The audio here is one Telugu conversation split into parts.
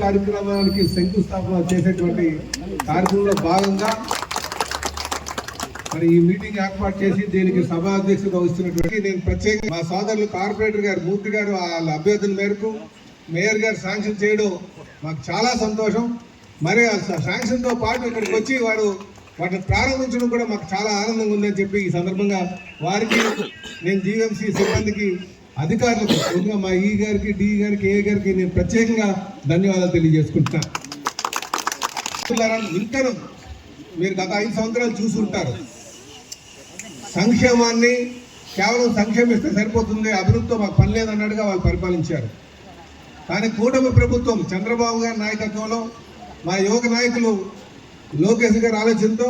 కార్యక్రమానికి శంకుస్థాపన చేసేటువంటి కార్యక్రమంలో భాగంగా మరి ఈ మీటింగ్ ఏర్పాటు చేసి దీనికి సభా అధ్యక్షత వస్తున్నటువంటి నేను ప్రత్యేకంగా మా సోదరులు కార్పొరేటర్ గారు మూర్తి గారు వాళ్ళ అభ్యర్థుల మేరకు మేయర్ గారు శాంక్షన్ చేయడం మాకు చాలా సంతోషం. మరి ఆ శాంక్షన్తో పాటు ఇక్కడికి వచ్చి వారు వాటిని ప్రారంభించడం కూడా మాకు చాలా ఆనందంగా ఉందని చెప్పి ఈ సందర్భంగా వారికి నేను జీవీఎంసీ సిబ్బందికి అధికారులకు ముందుగా మా ఈ గారికి డి గారికి ఏ గారికి నేను ప్రత్యేకంగా ధన్యవాదాలు తెలియజేసుకుంటున్నాను ఇంకా మీరు గత ఐదు సంవత్సరాలు చూసి ఉంటారు సంక్షేమాన్ని కేవలం సంక్షేమిస్తే సరిపోతుంది అభివృద్ధితో మాకు పని లేదన్నట్టుగా వాళ్ళు పరిపాలించారు. కానీ కూటమి ప్రభుత్వం చంద్రబాబు గారి నాయకత్వంలో మా యువక నాయకులు లోకేష్ గారి ఆలోచనతో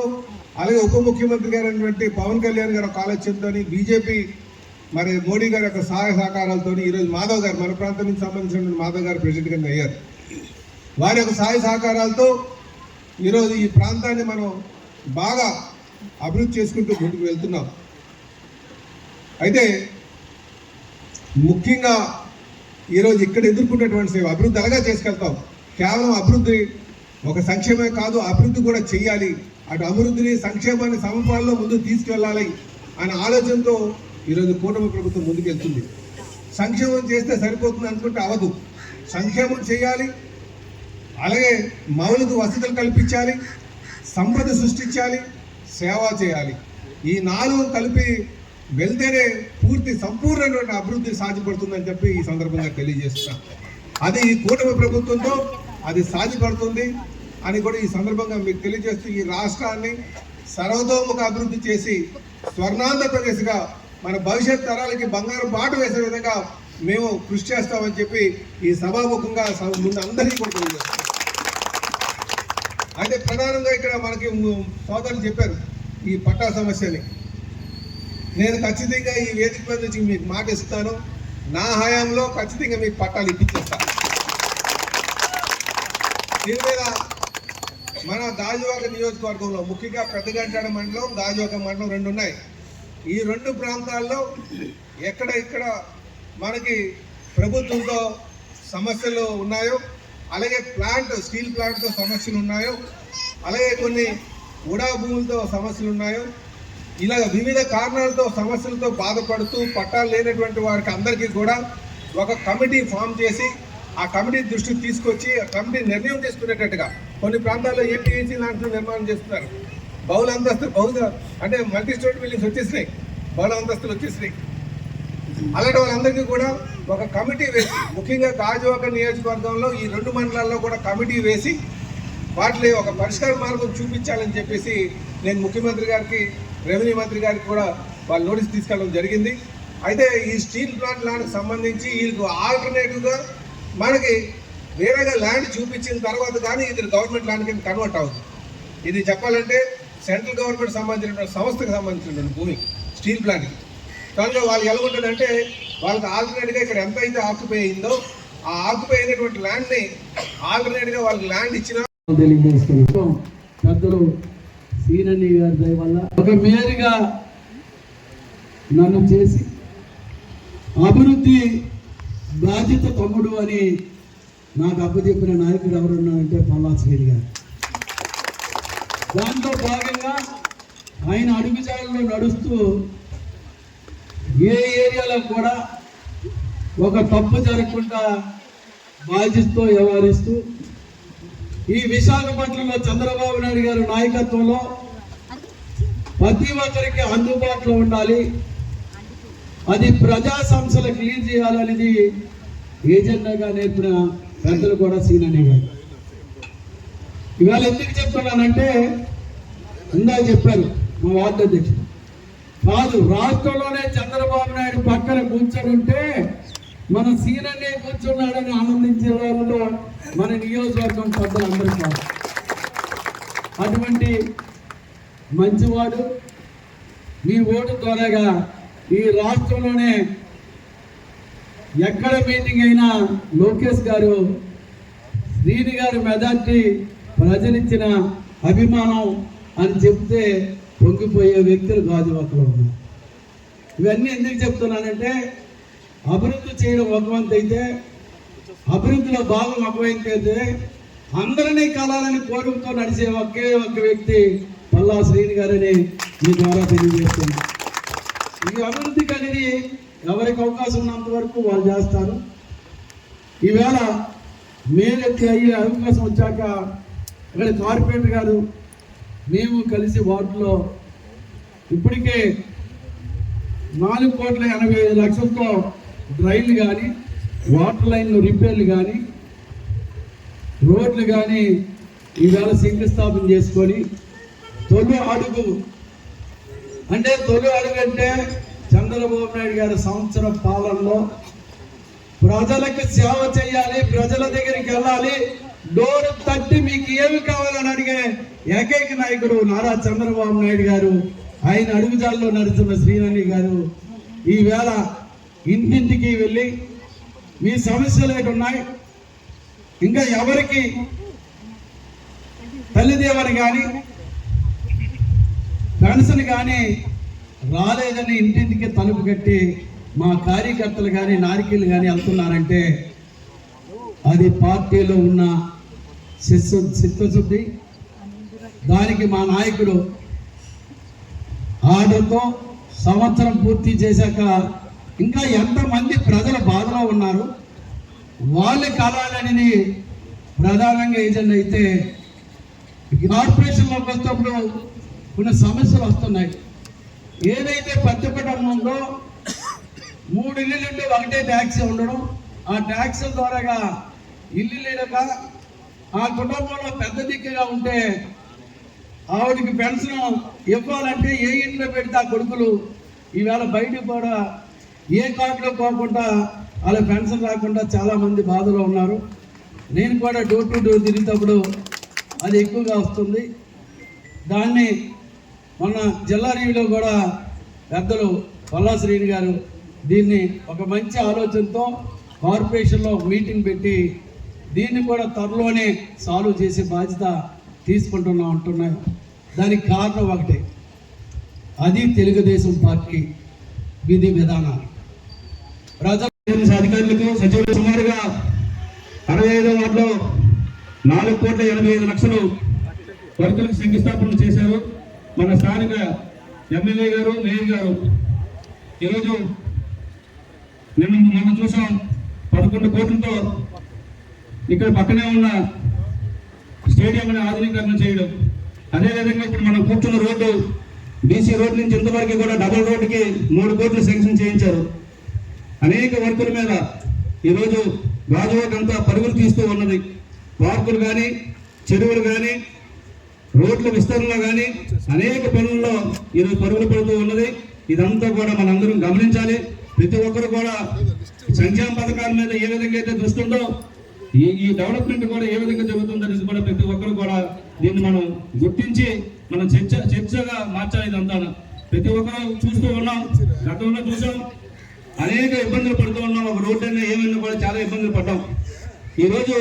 అలాగే ఉప ముఖ్యమంత్రి గారు పవన్ కళ్యాణ్ గారి ఒక ఆలోచనతో బీజేపీ మరి మోడీ గారి యొక్క సహాయ సహకారాలతో ఈరోజు మాధవ్ గారు మన ప్రాంతం నుంచి సంబంధించిన మాధవ్ గారు ప్రెసిడెంట్ కింద అయ్యారు. వారి యొక్క సహాయ సహకారాలతో ఈరోజు ఈ ప్రాంతాన్ని మనం బాగా అభివృద్ధి చేసుకుంటూ ముందుకు వెళ్తున్నాం. అయితే ముఖ్యంగా ఈరోజు ఇక్కడ ఎదుర్కొన్నటువంటి సేవ అభివృద్ధి అలాగా చేసుకెళ్తాం. కేవలం అభివృద్ధి ఒక సంక్షేమే కాదు అభివృద్ధి కూడా చేయాలి అటు అభివృద్ధిని సంక్షేమాన్ని సమపాలలో ముందుకు తీసుకెళ్ళాలి అనే ఆలోచనతో ఈరోజు కూటమి ప్రభుత్వం ముందుకెళ్తుంది. సంక్షేమం చేస్తే సరిపోతుంది అనుకుంటే అవదు. సంక్షేమం చేయాలి. అలాగే మౌలిక వసతులు కల్పించాలి. సంపద సృష్టించాలి. సేవ చేయాలి. ఈ నాలుగు కలిపి వెళ్తేనే పూర్తి సంపూర్ణమైన అభివృద్ధి సాధ్యపడుతుందని చెప్పి ఈ సందర్భంగా తెలియజేస్తున్నాను అది ఈ కూటమి ప్రభుత్వంతో అది సాధ్యపడుతుంది అని కూడా ఈ సందర్భంగా మీకు తెలియజేస్తూ ఈ రాష్ట్రాన్ని సర్వతోముఖ అభివృద్ధి చేసి స్వర్ణాంధ్రప్రదేశ్గా మన భవిష్యత్ తరాలకి బంగారం బాట వేసే విధంగా మేము కృషి చేస్తామని చెప్పి ఈ సభాముఖంగా సభ ముందు అందరికీ కూడా తెలియజేస్తాం అయితే ప్రధానంగా ఇక్కడ మనకి సోదరులు చెప్పారు ఈ పట్టా సమస్యని. నేను ఖచ్చితంగా ఈ వేదిక మీద నుంచి మీకు మాట ఇస్తాను. నా హయాంలో ఖచ్చితంగా మీకు పట్టాలు ఇప్పించేస్తాను దీని మీద మన గాజువాక నియోజకవర్గంలో ముఖ్యంగా పెద్దగంటాడ మండలం గాజువాక మండలం రెండు ఉన్నాయి. ఈ రెండు ప్రాంతాల్లో ఎక్కడ ఇక్కడ మనకి ప్రభుత్వంతో సమస్యలు ఉన్నాయో అలాగే ప్లాంట్ స్టీల్ ప్లాంట్తో సమస్యలు ఉన్నాయో అలాగే కొన్ని ఉడా భూములతో సమస్యలు ఉన్నాయో ఇలా వివిధ కారణాలతో సమస్యలతో బాధపడుతూ పట్టాలు లేనటువంటి వారికి అందరికీ కూడా ఒక కమిటీ ఫామ్ చేసి ఆ కమిటీ దృష్టికి తీసుకొచ్చి ఆ కమిటీ నిర్ణయం తీసుకునేటట్టుగా కొన్ని ప్రాంతాల్లో ఏపీఎన్సీ లాంటి నిర్మాణం చేస్తున్నారు. బహుళ అంతస్తులు బహుళ అంటే మల్టీ స్టోరీ బిల్డింగ్స్ వచ్చేసినాయి. బహుళ అంతస్తులు వచ్చేసినాయి. అలాంటి వాళ్ళందరికీ కూడా ఒక కమిటీ వేసి ముఖ్యంగా గాజువాక నియోజకవర్గంలో ఈ రెండు మండలాల్లో కూడా కమిటీ వేసి వాటిని ఒక పరిష్కార మార్గం చూపించాలని చెప్పేసి నేను ముఖ్యమంత్రి గారికి రెవెన్యూ మంత్రి గారికి కూడా వాళ్ళు నోటీస్ తీసుకెళ్ళడం జరిగింది. అయితే ఈ స్టీల్ ప్లాంట్ ల్యాండ్కి సంబంధించి వీళ్ళకు ఆల్టర్నేటివ్గా మనకి వేరేగా ల్యాండ్ చూపించిన తర్వాత కానీ ఇది గవర్నమెంట్ ల్యాండ్ కింద కన్వర్ట్ అవుతుంది. ఇది చెప్పాలంటే సెంట్రల్ గవర్నమెంట్ సంబంధించినటువంటి సంస్థకు సంబంధించిన భూమి స్టీల్ ప్లాంట్కి కనుక వాళ్ళు ఎలా ఉంటుందంటే వాళ్ళకి ఆల్టర్నేట్గా ఇక్కడ ఎంత అయితే ఆక్యుపై అయిందో ఆ ఆక్యుపై అయినటువంటి ల్యాండ్ని ఆల్టర్నేట్గా వాళ్ళకి ల్యాండ్ ఇచ్చిన తెలియజేస్తున్నాం. పెద్దలు సీనని గారి దయ వల్ల ఒక మేయర్గా నన్ను చేసి అభివృద్ధి బాధ్యత తమ్ముడు అని నాకు అప్పచెప్పిన నాయకుడు ఎవరున్నారంటే పల్లా శ్రీని గారు. దాంట్లో భాగంగా ఆయన అడుగుజాలలో నడుస్తూ ఏ ఏరియాలో కూడా ఒక తప్పు జరగకుండా బాధిస్తూ వ్యవహరిస్తూ ఈ విశాఖపట్నంలో చంద్రబాబు నాయుడు గారి నాయకత్వంలో ప్రతి ఒక్కరికి అందుబాటులో ఉండాలి. అది ప్రజా సంస్థలకు క్లీన్ చేయాలనేది ఏజెండాగా నేర్పిన పెద్దలు కూడా సీనని గారు ఇవాళ ఎందుకు చెప్తున్నానంటే ఇందా చెప్పారు మా వార్డు అధ్యక్షుడు. కాదు రాష్ట్రంలోనే చంద్రబాబు నాయుడు పక్కన కూర్చొని ఉంటే మన సీనన్నే కూర్చున్నాడని ఆనందించే వాళ్ళు మన నియోజకవర్గం పెద్దలు అందరూ కాదు. అటువంటి మంచివాడు మీ ఓటు ద్వారాగా ఈ రాష్ట్రంలోనే ఎక్కడ మీటింగ్ అయినా లోకేష్ గారు శ్రీని గారు మెజార్టీ ప్రజలిచ్చిన అభిమానం అని చెప్తే పొంగిపోయే వ్యక్తులు గాజువాకలో ఉన్నారు. ఇవన్నీ ఎందుకు చెప్తున్నానంటే అభివృద్ధి చేయడం ఒక వంతు అయితే అభివృద్ధిలో భాగం అపోయిందైతే అందరినీ కలాలని కోరుకుతో నడిచే ఒకే ఒక్క వ్యక్తి పల్లా శ్రీని గారని మీ ద్వారా తెలియజేస్తున్నాను ఈ అభివృద్ధి అనేది ఎవరికి అవకాశం ఉన్నంత వరకు వాళ్ళు చేస్తారు. ఈవేళ మేలెత్తి అయ్యే అవకాశం వచ్చాక ఇక్కడ కార్పొరేటర్ గారు మేము కలిసి వార్డులో ఇప్పటికే నాలుగు కోట్ల ఎనభై ఐదు లక్షలతో డ్రైన్లు కానీ వాటర్ లైన్లు రిపేర్లు కానీ రోడ్లు కానీ ఈవేళ శంకుస్థాపన చేసుకొని తొలి అడుగు. అంటే తొలి అడుగు అంటే చంద్రబాబు నాయుడు గారి సంవత్సరం పాలనలో ప్రజలకు సేవ చేయాలి ప్రజల దగ్గరికి వెళ్ళాలి డోర్ తట్టి మీకు ఏమి కావాలని అడిగే ఏకైక నాయకుడు నారా చంద్రబాబు నాయుడు గారు ఆయన అడుగుజాల్లో నడుస్తున్న శ్రీనని గారు ఈవేళ ఇంటింటికి వెళ్ళి మీ సమస్యలు ఏంటి ఉన్నాయి? ఇంకా ఎవరికి? తల్లిదేవని కానీ పెన్షన్ కానీ రాలేదని ఇంటింటికి తలుపు కట్టి మా కార్యకర్తలు కానీ నారికీలు కానీ వెళ్తున్నారంటే అది పార్టీలో ఉన్న శిస్సు చిత్తశుద్ధి. దానికి మా నాయకుడు ఆర్డర్తో సంవత్సరం పూర్తి చేశాక ఇంకా ఎంతమంది ప్రజల బాధలో ఉన్నారు వాళ్ళ కళాలనేది ప్రధానంగా ఏజెండా అయితే కార్పొరేషన్లోకి వచ్చినప్పుడు కొన్ని సమస్యలు వస్తున్నాయి. ఏదైతే పత్తిపటం ఉందో మూడు ఇల్లులు ఉంటే ఒకటే ట్యాక్సీ ఉండడం ఆ ట్యాక్సీల ద్వారాగా ఇల్లు లేడక ఆ కుటుంబంలో పెద్ద దిక్కుగా ఉంటే ఆవిడకి పెన్షన్ ఇవ్వాలంటే ఏ ఇంట్లో పెడితే ఆ కొడుకులు? ఈవేళ బయటకు కూడా ఏ కార్డులో పోకుండా అలా పెన్షన్ రాకుండా చాలామంది బాధలో ఉన్నారు. నేను కూడా డోర్ టు డోర్ తిరిగేటప్పుడు అది ఎక్కువగా వస్తుంది. దాన్ని మొన్న జిల్లా రీవిలో కూడా పెద్దలు పల్లా శ్రీని గారు దీన్ని ఒక మంచి ఆలోచనతో కార్పొరేషన్లో మీటింగ్ పెట్టి దీన్ని కూడా త్వరలోనే సాల్వ్ చేసే బాధ్యత తీసుకుంటున్నా అంటున్నాయి. దానికి కారణం ఒకటే. అది తెలుగుదేశం పార్టీ విధి విధానాలు. ప్రజా అధికారులకు సచివులు సుమారుగా అరవై ఐదో వార్డులో నాలుగు కోట్ల ఎనభై ఐదు లక్షలు వర్కులకు శంకుస్థాపన చేశారు. మన స్థానిక ఎమ్మెల్యే గారు మేయర్ గారు. ఈరోజు నిన్న మనం చూసాం పదకొండు కోట్లతో ఇక్కడ పక్కనే ఉన్న స్టేడియంని ఆధునీకరణ చేయడం. అదేవిధంగా ఇప్పుడు మనం కూర్చున్న రోడ్డు బీసీ రోడ్ నుంచి ఇంతవరకు కూడా డబుల్ రోడ్డుకి మూడు కోట్లు శాంక్షన్ చేయించారు. అనేక వర్కుల మీద ఈరోజు గాజువాక్ అంతా పరుగులు తీస్తూ ఉన్నది. పార్కులు కానీ చెరువులు కానీ రోడ్ల విస్తరణలో కానీ అనేక పనుల్లో ఈరోజు పరుగులు పడుతూ ఉన్నది. ఇదంతా కూడా మనందరం గమనించాలి. ప్రతి ఒక్కరు కూడా సంక్షేమ పథకాల మీద ఏ విధంగా అయితే దృష్టి ఉందో ఈ ఈ డెవలప్మెంట్ కూడా ఏ విధంగా జరుగుతుందనేది కూడా ప్రతి ఒక్కరు కూడా దీన్ని మనం గుర్తించి మనం చర్చ చర్చగా మార్చాలి ఇదంతా ప్రతి ఒక్కరు చూస్తూ ఉన్నాం గతంలో చూసాం. అనేక ఇబ్బందులు పడుతూ ఉన్నాం. ఒక రోడ్డు అయినా ఏమైనా కూడా చాలా ఇబ్బందులు పడ్డాం. ఈరోజు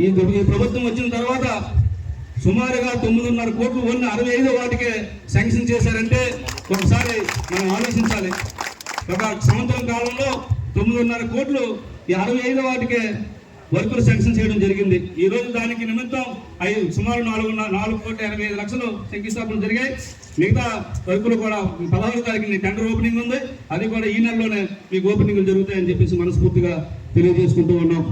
ఈ ఈ ప్రభుత్వం వచ్చిన తర్వాత సుమారుగా తొమ్మిదిన్నర కోట్లు ఉన్న అరవై ఐదు వాటికే శాంక్షన్ చేశారంటే ఒకసారి మనం ఆలోచించాలి. ఒక సంవత్సరం కాలంలో తొమ్మిదిన్నర కోట్లు ఈ అరవై ఐదు వాటికే వర్కులు శాంక్షన్ చేయడం జరిగింది. ఈ రోజు దానికి నిమిత్తం ఐదు సుమారు నాలుగు నాలుగు కోట్ల ఎనభై ఐదు లక్షలు శంకుస్థాపన జరిగాయి. మిగతా వర్కులు కూడా పదహారు తారీఖుని టెండర్ ఓపెనింగ్ ఉంది. అది కూడా ఈ నెలలోనే మీకు ఓపెనింగ్లు జరుగుతాయని చెప్పేసి మనస్ఫూర్తిగా తెలియజేసుకుంటూ ఉన్నాం.